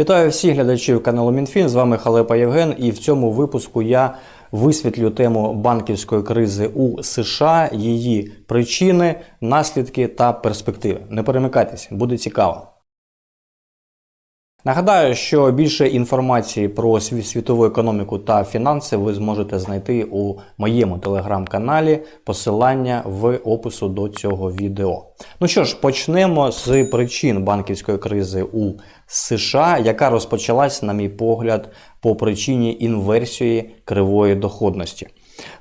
Вітаю всіх глядачів каналу МінФін. З вами Халепа Євген. І в цьому випуску я висвітлю тему банківської кризи у США, її причини, наслідки та перспективи. Не перемикайтесь, буде цікаво. Нагадаю, що більше інформації про сві- світову економіку та фінанси ви зможете знайти у моєму телеграм-каналі. Посилання в опису до цього відео. Ну що ж, почнемо з причин банківської кризи у США, яка розпочалась, на мій погляд, по причині інверсії кривої доходності.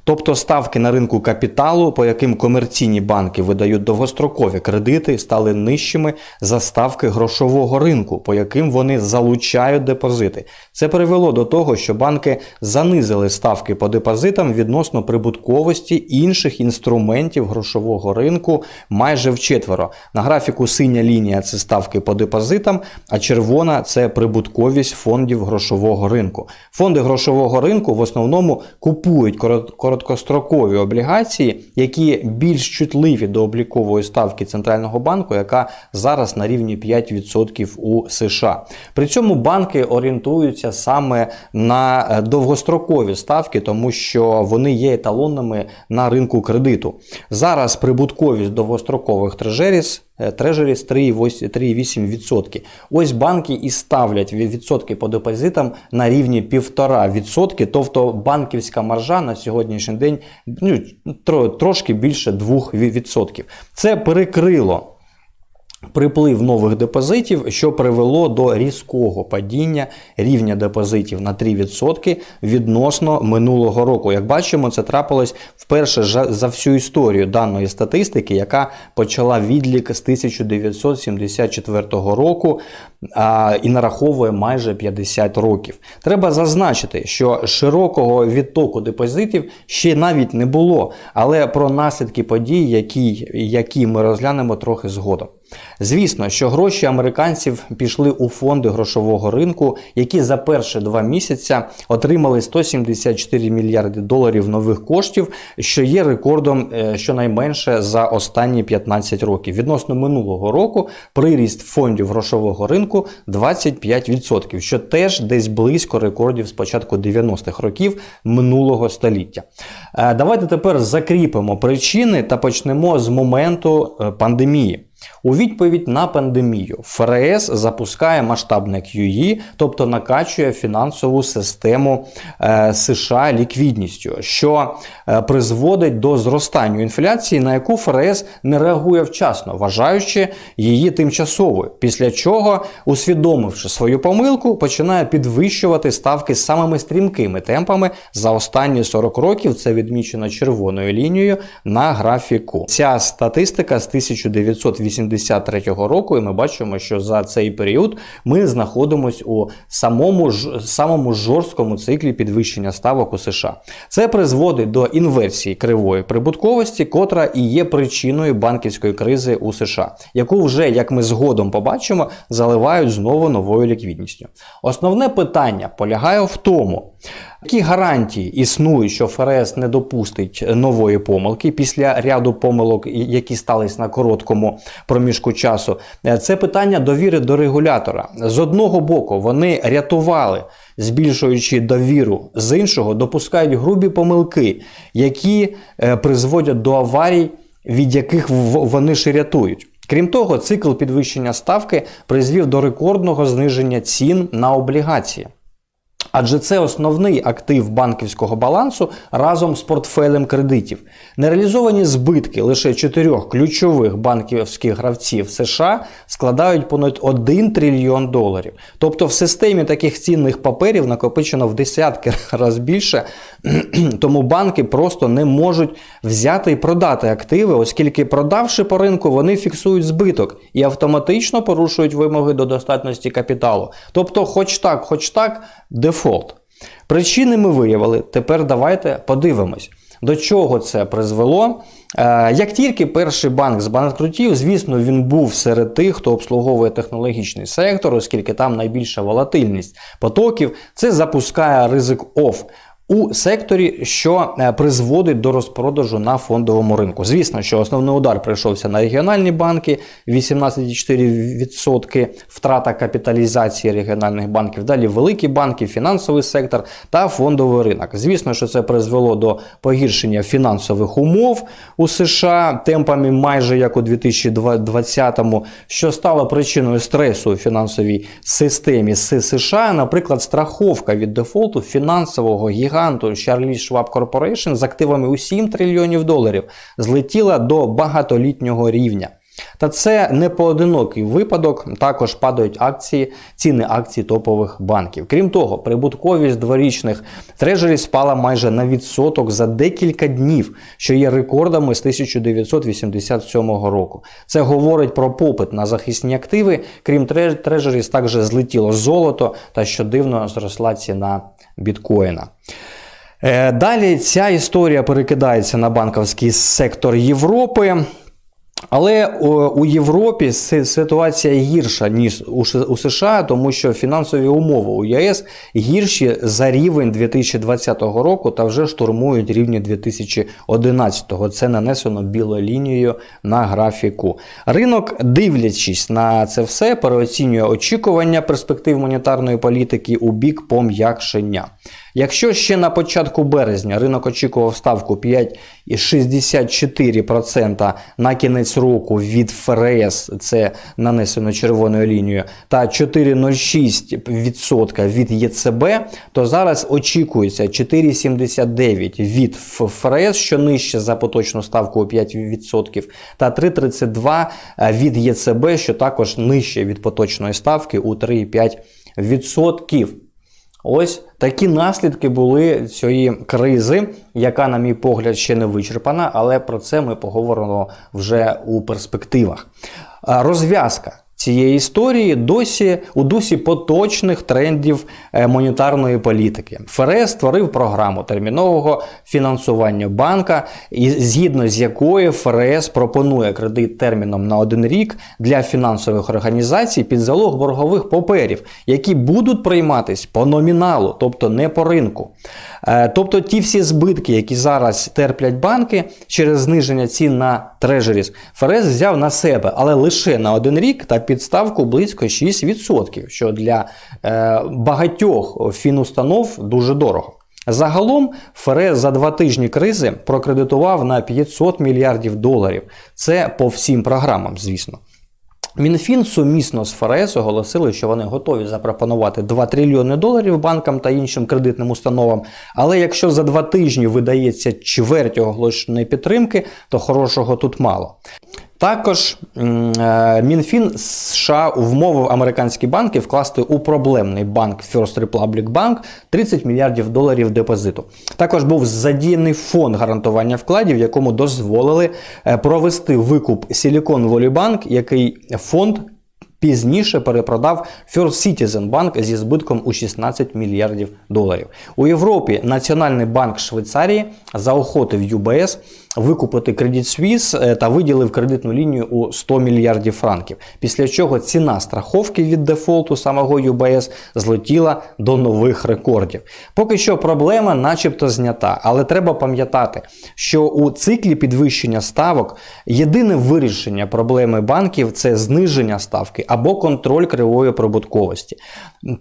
Тобто ставки на ринку капіталу, по яким комерційні банки видають довгострокові кредити, стали нижчими за ставки грошового ринку, по яким вони залучають депозити. Це привело до того, що банки занизили ставки по депозитам відносно прибутковості інших інструментів грошового ринку майже вчетверо. На графіку синя лінія це ставки по депозитам, а червона це прибутковість фондів грошового ринку. Фонди грошового ринку в основному купують корот- короткострокові облігації, які більш чутливі до облікової ставки центрального банку, яка зараз на рівні 5% у США. При цьому банки орієнтуються саме на е, довгострокові ставки, тому що вони є еталонними на ринку кредиту. Зараз прибутковість довгострокових трежеріс трежеріс 3,8%. Ось банки і ставлять відсотки по депозитам на рівні 1,5%, тобто банківська маржа на сьогоднішній день ну, трошки більше 2%. Це перекрило приплив нових депозитів, що привело до різкого падіння рівня депозитів на 3% відносно минулого року. Як бачимо, це трапилось вперше за всю історію даної статистики, яка почала відлік з 1974 року а, і нараховує майже 50 років. Треба зазначити, що широкого відтоку депозитів ще навіть не було, але про наслідки подій, які, які ми розглянемо трохи згодом. Звісно, що гроші американців пішли у фонди грошового ринку, які за перші два місяці отримали 174 мільярди доларів нових коштів, що є рекордом е, щонайменше за останні 15 років. Відносно минулого року приріст фондів грошового ринку 25%, що теж десь близько рекордів з початку 90-х років минулого століття. Е, Давайте тепер закріпимо причини та почнемо з моменту е, пандемії. У відповідь на пандемію ФРС запускає масштабне QE, тобто накачує фінансову систему е, США ліквідністю, що е, призводить до зростання інфляції, на яку ФРС не реагує вчасно, вважаючи її тимчасовою. Після чого, усвідомивши свою помилку, починає підвищувати ставки самими стрімкими темпами за останні 40 років. Це відмічено червоною лінією на графіку. Ця статистика з 1983 року, і ми бачимо, що за цей період ми знаходимося у самому ж самому жорсткому циклі підвищення ставок у США. Це призводить до інверсії кривої прибутковості, котра і є причиною банківської кризи у США, яку вже, як ми згодом побачимо, заливають знову новою ліквідністю. Основне питання полягає в тому, які гарантії існують, що ФРС не допустить нової помилки після ряду помилок, які стались на короткому проміжку часу. Е, Це питання довіри до регулятора. З одного боку, вони рятували, збільшуючи довіру, з іншого допускають грубі помилки, які е, призводять до аварій, від яких вони ж рятують. Крім того, цикл підвищення ставки призвів до рекордного зниження цін на облігації. Адже це основний актив банківського балансу разом з портфелем кредитів. Нереалізовані збитки лише чотирьох ключових банківських гравців США складають понад 1 трильйон доларів. Тобто в системі таких цінних паперів накопичено в десятки разів більше, тому банки просто не можуть взяти і продати активи, оскільки продавши по ринку, вони фіксують збиток і автоматично порушують вимоги до достатності капіталу. Тобто, хоч так, хоч так, дефолт. Причини ми виявили. Тепер давайте подивимось, до чого це призвело. Е, Як тільки перший банк збанкрутів, звісно, він був серед тих, хто обслуговує технологічний сектор, оскільки там найбільша волатильність потоків, це запускає ризик ОФ. У секторі, що е, призводить до розпродажу на фондовому ринку. Звісно, що основний удар прийшовся на регіональні банки 18,4% втрата капіталізації регіональних банків. Далі великі банки, фінансовий сектор та фондовий ринок. Звісно, що це призвело до погіршення фінансових умов у США темпами майже як у 2020-му, що стало причиною стресу у фінансовій системі США. Наприклад, страховка від дефолту фінансового гіганту Charlie Schwab Corporation з активами у 7 трильйонів доларів злетіла до багатолітнього рівня. Та це не поодинокий випадок. Також падають акції, ціни акцій топових банків. Крім того, прибутковість дворічних трежерів спала майже на відсоток за декілька днів, що є рекордами з 1987 року. Це говорить про попит на захисні активи. Крім трежерів, також злетіло золото та що дивно зросла ціна біткоїна. Е, далі ця історія перекидається на банківський сектор Європи. Але у Європі ситуація гірша ніж у США, тому що фінансові умови у ЄС гірші за рівень 2020 року та вже штурмують рівні 2011-го. Це нанесено білою лінією на графіку. Ринок, дивлячись на це все, переоцінює очікування перспектив монетарної політики у бік пом'якшення. Якщо ще на початку березня ринок очікував ставку 5,64% на кінець року від ФРС, це нанесено червоною лінією, та 4,06% від ЄЦБ, то зараз очікується 4,79% від ФРС, що нижче за поточну ставку у 5%, та 3,32% від ЄЦБ, що також нижче від поточної ставки у 3,5%. Ось такі наслідки були цієї кризи, яка, на мій погляд, ще не вичерпана, але про це ми поговоримо вже у перспективах. Розв'язка цієї історії досі у дусі поточних трендів е, монетарної політики. ФРС створив програму термінового фінансування банка, згідно з якою ФРС пропонує кредит терміном на один рік для фінансових організацій під залог боргових паперів, які будуть прийматись по номіналу, тобто не по ринку. Е, тобто ті всі збитки, які зараз терплять банки через зниження цін на трежеріс, ФРС взяв на себе, але лише на один рік та підставку близько 6%, що для е, багатьох фінустанов дуже дорого. Загалом ФРС за два тижні кризи прокредитував на 500 мільярдів доларів. Це по всім програмам, звісно. Мінфін сумісно з ФРС оголосили, що вони готові запропонувати 2 трильйони доларів банкам та іншим кредитним установам. Але якщо за два тижні видається чверть оголошеної підтримки, то хорошого тут мало. Також е, МінФін США вмовив американські банки вкласти у проблемний банк First Republic Bank 30 мільярдів доларів депозиту. Також був задіяний фонд гарантування вкладів, якому дозволили е, провести викуп Silicon Valley Bank, який фонд Пізніше перепродав First Citizen Bank зі збитком у 16 мільярдів доларів. У Європі Національний банк Швейцарії заохотив UBS викупити Credit Suisse е, та виділив кредитну лінію у 100 мільярдів франків. Після чого ціна страховки від дефолту самого UBS злетіла до нових рекордів. Поки що проблема, начебто, знята, але треба пам'ятати, що у циклі підвищення ставок єдине вирішення проблеми банків це зниження ставки або контроль кривої прибутковості.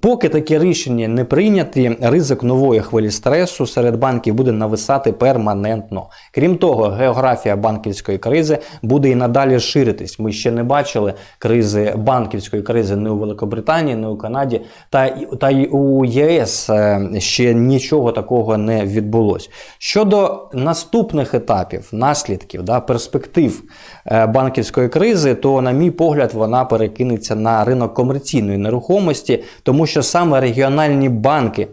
Поки такі рішення не прийняті, ризик нової хвилі стресу серед банків буде нависати перманентно. Крім того, географія банківської кризи буде і надалі ширитись. Ми ще не бачили кризи банківської кризи не у Великобританії, не у Канаді, та та й у ЄС е, ще нічого такого не відбулось. Щодо наступних етапів, наслідків, да, перспектив е, банківської кризи, то, на мій погляд, вона перекинеться на ринок комерційної нерухомості тому що саме регіональні банки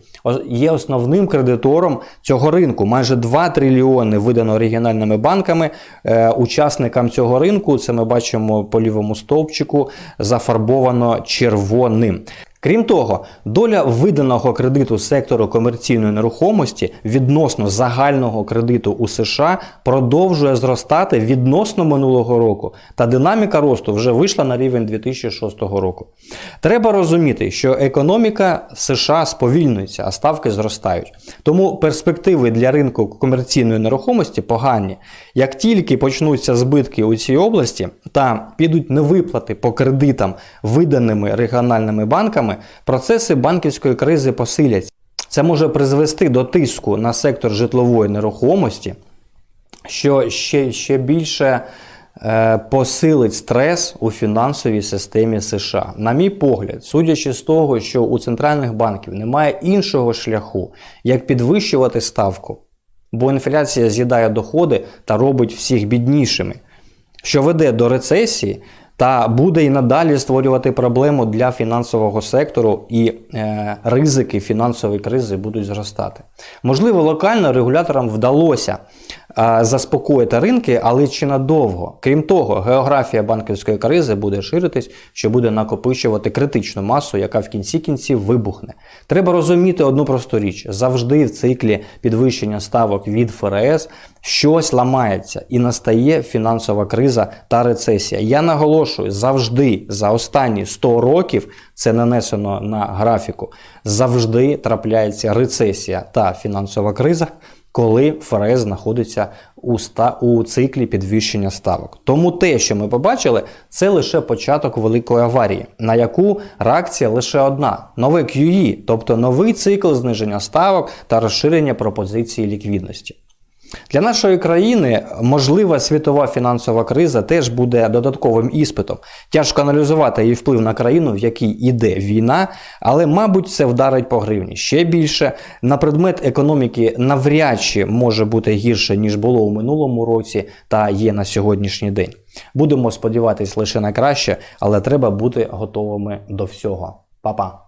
є основним кредитором цього ринку. Майже 2 трильйони видано регіональними банками. Е, учасникам цього ринку це ми бачимо по лівому стовпчику зафарбовано червоним. Крім того, доля виданого кредиту сектору комерційної нерухомості відносно загального кредиту у США продовжує зростати відносно минулого року, та динаміка росту вже вийшла на рівень 2006 року. Треба розуміти, що економіка США сповільнюється, а ставки зростають. Тому перспективи для ринку комерційної нерухомості погані. Як тільки почнуться збитки у цій області та підуть невиплати по кредитам, виданими регіональними банками, процеси банківської кризи посиляться. Це може призвести до тиску на сектор житлової нерухомості, що ще, ще більше е, посилить стрес у фінансовій системі США. На мій погляд, судячи з того, що у центральних банків немає іншого шляху, як підвищувати ставку, бо інфляція з'їдає доходи та робить всіх біднішими, що веде до рецесії. Та буде і надалі створювати проблему для фінансового сектору, і е, ризики фінансової кризи будуть зростати. Можливо, локально регуляторам вдалося заспокоїти ринки, але чи надовго. Крім того, географія банківської кризи буде ширитись, що буде накопичувати критичну масу, яка в кінці кінців вибухне. Треба розуміти одну просту річ: завжди в циклі підвищення ставок від ФРС щось ламається і настає фінансова криза та рецесія. Я наголошую, завжди за останні 100 років це нанесено на графіку. Завжди трапляється рецесія та фінансова криза. Коли ФРС знаходиться у, ста, у циклі підвищення ставок. Тому те, що ми побачили, це лише початок великої аварії, на яку реакція лише одна: нове QE, тобто новий цикл зниження ставок та розширення пропозиції ліквідності. Для нашої країни можлива світова фінансова криза теж буде додатковим іспитом. Тяжко аналізувати її вплив на країну, в якій іде війна, але, мабуть, це вдарить по гривні ще більше. На предмет економіки навряд чи може бути гірше, ніж було у минулому році та є на сьогоднішній день. Будемо сподіватись лише на краще, але треба бути готовими до всього. Па-па!